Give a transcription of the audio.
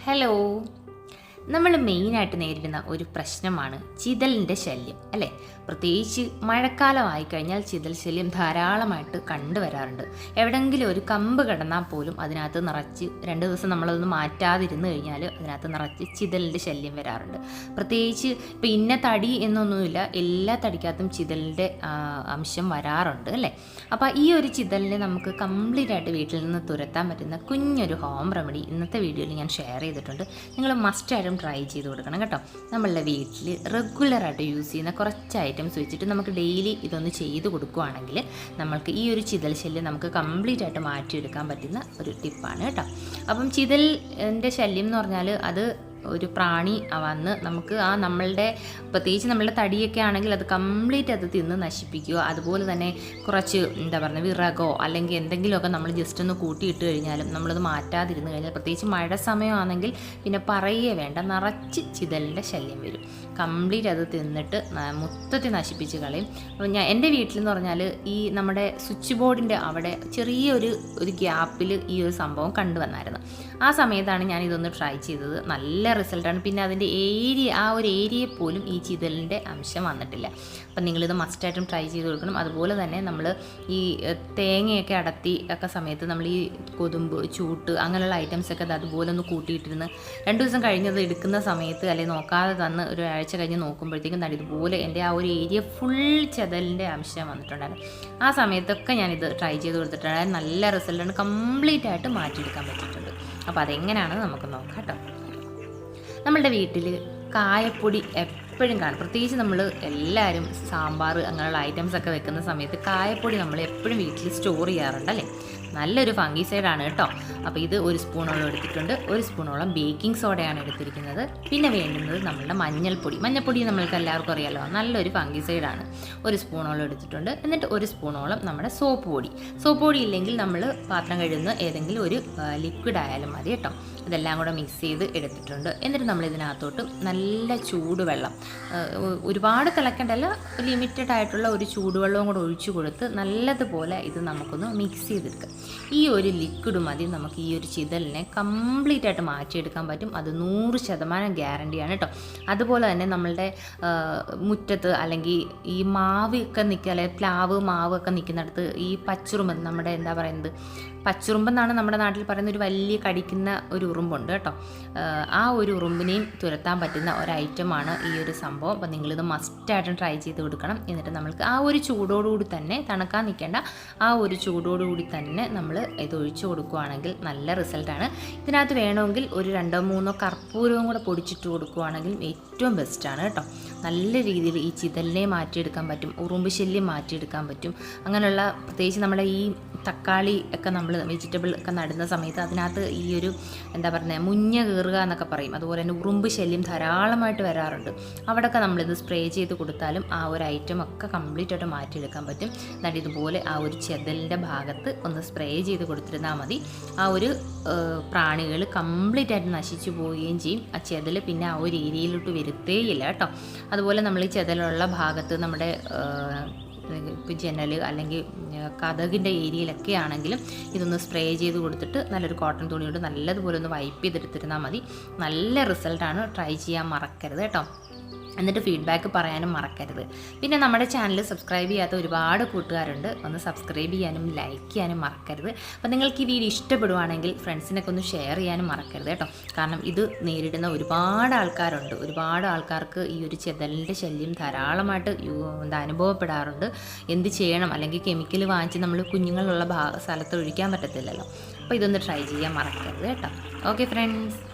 Hello നമ്മൾ മെയിനായിട്ട് നേരിടുന്ന ഒരു പ്രശ്നമാണ് ചിതലിന്റെ ശല്യം അല്ലേ? പ്രത്യേകിച്ച് മഴക്കാലമായി കഴിഞ്ഞാൽ ചിതൽ ശല്യം ധാരാളമായിട്ട് കണ്ടുവരാറുണ്ട്. എവിടെങ്കിലും ഒരു കമ്പ് കിടന്നാൽ പോലും അതിനകത്ത് നിറച്ച് രണ്ട് ദിവസം നമ്മളതൊന്ന് മാറ്റാതിരുന്ന് കഴിഞ്ഞാൽ അതിനകത്ത് നിറച്ച് ചിതലിന്റെ ശല്യം വരാറുണ്ട്. പ്രത്യേകിച്ച് ഇപ്പം ഇന്ന തടി എന്നൊന്നുമില്ല എല്ലാ തടിക്കകത്തും ചിതലിന്റെ അംശം വരാറുണ്ട് അല്ലേ? അപ്പോൾ ഈ ഒരു ചിതലിനെ നമുക്ക് കംപ്ലീറ്റ് ആയിട്ട് വീട്ടിൽ നിന്ന് തുരത്താൻ പറ്റുന്ന കുഞ്ഞൊരു ഹോം റെമഡി ഇന്നത്തെ വീഡിയോയിൽ ഞാൻ ഷെയർ ചെയ്തിട്ടുണ്ട്. നിങ്ങൾ മസ്റ്റ് മസ്റ്റായിട്ടും ട്രൈ ചെയ്ത് കൊടുക്കണം കേട്ടോ. നമ്മളുടെ വീട്ടിൽ റെഗുലറായിട്ട് യൂസ് ചെയ്യുന്ന കുറച്ച് ഐറ്റംസ് വെച്ചിട്ട് നമുക്ക് ഡെയിലി ഇതൊന്ന് ചെയ്ത് കൊടുക്കുകയാണെങ്കിൽ നമ്മൾക്ക് ഈ ഒരു ചിതൽ ശല്യം നമുക്ക് കംപ്ലീറ്റ് ആയിട്ട് മാറ്റിയെടുക്കാൻ പറ്റുന്ന ഒരു ടിപ്പാണ് കേട്ടോ. അപ്പം ചിതലിന്റെ ശല്യം എന്ന് പറഞ്ഞാൽ അത് ഒരു പ്രാണി വന്ന് നമുക്ക് ആ നമ്മളുടെ പ്രത്യേകിച്ച് നമ്മളുടെ തടിയൊക്കെ ആണെങ്കിൽ അത് കംപ്ലീറ്റ് അത് തിന്ന് നശിപ്പിക്കുക. അതുപോലെ തന്നെ കുറച്ച് എന്താ പറയുക വിറകോ അല്ലെങ്കിൽ എന്തെങ്കിലുമൊക്കെ നമ്മൾ ജസ്റ്റ് ഒന്ന് കൂട്ടിയിട്ട് കഴിഞ്ഞാലും നമ്മളത് മാറ്റാതിരുന്ന് കഴിഞ്ഞാൽ പ്രത്യേകിച്ച് മഴ സമയമാണെങ്കിൽ പിന്നെ പറയേ വേണ്ട നിറച്ച് ചിതലിന്റെ ശല്യം വരും. കംപ്ലീറ്റ് അത് തിന്നിട്ട് മൊത്തത്തിൽ നശിപ്പിച്ച് കളയും. അപ്പോൾ ഞാൻ എന്റെ വീട്ടിലെന്ന് പറഞ്ഞാൽ ഈ നമ്മുടെ സ്വിച്ച് ബോർഡിന്റെ അവിടെ ചെറിയൊരു ഒരു ഗ്യാപ്പിൽ ഈ ഒരു സംഭവം കണ്ടുവന്നായിരുന്നു. ആ സമയത്താണ് ഞാൻ ഇതൊന്ന് ട്രൈ ചെയ്തത്. നല്ല റിസൾട്ടാണ്. പിന്നെ അതിന്റെ ഏരിയ ആ ഒരു ഏരിയയിൽ പോലും ഈ ചിതലിന്റെ അംശം വന്നിട്ടില്ല. അപ്പം നിങ്ങളിത് മസ്റ്റായിട്ടും ട്രൈ ചെയ്ത് കൊടുക്കണം. അതുപോലെ തന്നെ നമ്മൾ ഈ തേങ്ങയൊക്കെ അടത്തി ഒക്കെ സമയത്ത് നമ്മൾ ഈ കൊതുമ്പ് ചൂട്ട് അങ്ങനെയുള്ള ഐറ്റംസൊക്കെ അത് അതുപോലെ ഒന്ന് കൂട്ടിയിട്ടിരുന്ന് രണ്ട് ദിവസം കഴിഞ്ഞത് എടുക്കുന്ന സമയത്ത് അല്ലെങ്കിൽ നോക്കാതെ തന്ന് ഒരു ആഴ്ച കഴിഞ്ഞ് നോക്കുമ്പോഴത്തേക്കും തന്നെ ഇതുപോലെ എന്റെ ആ ഒരു ഏരിയ ഫുൾ ചെതലിന്റെ അംശം വന്നിട്ടുണ്ടായിരുന്നു. ആ സമയത്തൊക്കെ ഞാനിത് ട്രൈ ചെയ്ത് കൊടുത്തിട്ടുണ്ടായിരുന്നു നല്ല റിസൾട്ടാണ് കംപ്ലീറ്റ് ആയിട്ട് മാറ്റിയെടുക്കാൻ പറ്റിയിട്ടുണ്ട്. അപ്പോൾ അതെങ്ങനെയാണെന്ന് നമുക്ക് നോക്കാം കേട്ടോ. നമ്മളുടെ വീട്ടിൽ കായപ്പൊടി എപ്പോഴും കാണും. പ്രത്യേകിച്ച് നമ്മൾ എല്ലാവരും സാമ്പാർ അങ്ങനെയുള്ള ഐറ്റംസ് ഒക്കെ വെക്കുന്ന സമയത്ത് കായപ്പൊടി നമ്മൾ എപ്പോഴും വീട്ടിൽ സ്റ്റോർ ചെയ്യാറുണ്ട് അല്ലേ? നല്ലൊരു ഫംഗിസൈഡാണ് കേട്ടോ. അപ്പോൾ ഇത് ഒരു സ്പൂണോളം എടുത്തിട്ടുണ്ട്. ഒരു സ്പൂണോളം ബേക്കിംഗ് സോഡയാണ് എടുത്തിരിക്കുന്നത്. പിന്നെ വേണ്ടുന്നത് നമ്മളുടെ മഞ്ഞൾപ്പൊടി. മഞ്ഞൾപ്പൊടി നമ്മൾക്ക് എല്ലാവർക്കും അറിയാലോ നല്ലൊരു ഫംഗിസൈഡാണ് ഒരു സ്പൂണോളം എടുത്തിട്ടുണ്ട്. എന്നിട്ട് ഒരു സ്പൂണോളം നമ്മുടെ സോപ്പ് പൊടി. സോപ്പ് പൊടി ഇല്ലെങ്കിൽ നമ്മൾ പാത്രം കഴുകുന്ന ഏതെങ്കിലും ഒരു ലിക്വിഡ് ആയാലും മതി കേട്ടോ. ഇതെല്ലാം കൂടെ മിക്സ് ചെയ്ത് എടുത്തിട്ടുണ്ട്. എന്നിട്ട് നമ്മൾ ഇതിനകത്തോട്ട് നല്ല ചൂടുവെള്ളം ഒരുപാട് തിളക്കേണ്ടല്ല ലിമിറ്റഡ് ആയിട്ടുള്ള ഒരു ചൂടുവെള്ളവും കൂടെ ഒഴിച്ചു കൊടുത്ത് നല്ലതുപോലെ ഇത് നമുക്കൊന്ന് മിക്സ് ചെയ്തെടുക്കാം. ഈ ഒരു ലിക്വിഡ് മതി. നമുക്ക് ഈ ഒരു ചിതലിനെ കംപ്ലീറ്റ് ആയിട്ട് മാറ്റിയെടുക്കാൻ പറ്റും. അത് നൂറ് ശതമാനം ഗ്യാരണ്ടിയാണ് കേട്ടോ അതുപോലെ തന്നെ നമ്മളുടെ മുറ്റത്ത് അല്ലെങ്കിൽ ഈ മാവ് ഒക്കെ നിൽക്കുക അല്ലെങ്കിൽ പ്ലാവ് മാവ് ഒക്കെ നിൽക്കുന്നിടത്ത് ഈ പച്ചുറുമ്പ് നമ്മുടെ എന്താ പറയുന്നത് പച്ചുറുമ്പെന്നാണ് നമ്മുടെ നാട്ടിൽ പറയുന്ന ഒരു വലിയ കടിക്കുന്ന ഒരു ഉറുമ്പുണ്ട് കേട്ടോ. ആ, ഒരു ഉറുമ്പിനെയും തുരത്താൻ പറ്റുന്ന ഒരു ഐറ്റമാണ് ഈ ഒരു സംഭവം. അപ്പോൾ നിങ്ങളിത് മസ്റ്റായിട്ടും ട്രൈ ചെയ്ത് കൊടുക്കണം. എന്നിട്ട് നമ്മൾക്ക് ആ ഒരു ചൂടോടുകൂടി തന്നെ തണുക്കാൻ നിൽക്കേണ്ട ആ ഒരു ചൂടോടുകൂടി തന്നെ നമ്മൾ ഇത് ഒഴിച്ചു കൊടുക്കുകയാണെങ്കിൽ നല്ല റിസൾട്ടാണ് ഇതിനകത്ത് വേണമെങ്കിൽ ഒരു രണ്ടോ മൂന്നോ കർപ്പൂരവും കൂടെ പൊടിച്ചിട്ട് കൊടുക്കുകയാണെങ്കിൽ ഏറ്റവും ബെസ്റ്റാണ് കേട്ടോ. നല്ല രീതിയിൽ ഈ ചിതലിനെ മാറ്റിയെടുക്കാൻ പറ്റും ഉറുമ്പ് ശല്യം മാറ്റിയെടുക്കാൻ പറ്റും. അങ്ങനെയുള്ള പ്രത്യേകിച്ച് നമ്മുടെ ഈ തക്കാളി ഒക്കെ നമ്മൾ വെജിറ്റബിൾ ഒക്കെ നടുന്ന സമയത്ത് അതിനകത്ത് ഈ ഒരു എന്താ പറയുന്നത് മുഞ്ഞ കീറുക എന്നൊക്കെ പറയും. അതുപോലെ തന്നെ ഉറുമ്പ് ശല്യം ധാരാളമായിട്ട് വരാറുണ്ട്. അവിടെയൊക്കെ നമ്മളിത് സ്പ്രേ ചെയ്ത് കൊടുത്താലും ആ ഒരു ഐറ്റം ഒക്കെ കംപ്ലീറ്റ് ആയിട്ട് മാറ്റിയെടുക്കാൻ പറ്റും. എന്നിട്ട് ഇതുപോലെ ആ ഒരു ചെതലിന്റെ ഭാഗത്ത് ഒന്ന് സ്പ്രേ ചെയ്ത് കൊടുത്തിരുന്നാൽ മതി. ആ ഒരു പ്രാണികൾ കംപ്ലീറ്റ് ആയിട്ട് നശിച്ചു പോവുകയും ചെയ്യും. ആ ചെതൽ പിന്നെ ആ ഒരു ഏരിയയിലോട്ട് വരുത്തേയില്ല കേട്ടോ. അതുപോലെ നമ്മൾ ഈ ചെതലുള്ള ഭാഗത്ത് നമ്മുടെ ഇപ്പോൾ ജനൽ അല്ലെങ്കിൽ കഥകിന്റെ ഏരിയയിലൊക്കെ ആണെങ്കിലും ഇതൊന്ന് സ്പ്രേ ചെയ്ത് കൊടുത്തിട്ട് നല്ലൊരു കോട്ടൺ തുണി കൊണ്ട് നല്ലതുപോലെ ഒന്ന് വൈപ്പ് ചെയ്തെടുത്തിരുന്നാൽ മതി. നല്ല റിസൾട്ടാണ് ട്രൈ ചെയ്യാൻ മറക്കരുത് കേട്ടോ. എന്നിട്ട് ഫീഡ്ബാക്ക് പറയാനും മറക്കരുത്. പിന്നെ നമ്മുടെ ചാനൽ സബ്സ്ക്രൈബ് ചെയ്യാത്ത ഒരുപാട് കൂട്ടുകാരുണ്ട്. ഒന്ന് സബ്സ്ക്രൈബ് ചെയ്യാനും ലൈക്ക് ചെയ്യാനും മറക്കരുത്. അപ്പോൾ നിങ്ങൾക്ക് ഈ വീഡിയോ ഇഷ്ടപ്പെടുവാണെങ്കിൽ ഫ്രണ്ട്സിനൊക്കെ ഒന്ന് ഷെയർ ചെയ്യാനും മറക്കരുത് കേട്ടോ. കാരണം ഇത് നേരിടുന്ന ഒരുപാട് ആൾക്കാരുണ്ട്. ഒരുപാട് ആൾക്കാർക്ക് ഈ ഒരു ചെതലിന്റെ ശല്യം ധാരാളമായിട്ട് എന്താ അനുഭവപ്പെടാറുണ്ട്. എന്ത് ചെയ്യണം? അല്ലെങ്കിൽ കെമിക്കൽ വാങ്ങിച്ച് നമ്മൾ കുഞ്ഞുങ്ങളുള്ള ഭാഗ സ്ഥലത്ത് ഒഴിക്കാൻ പറ്റത്തില്ലല്ലോ. അപ്പോൾ ഇതൊന്ന് ട്രൈ ചെയ്യാൻ മറക്കരുത് കേട്ടോ. Okay friends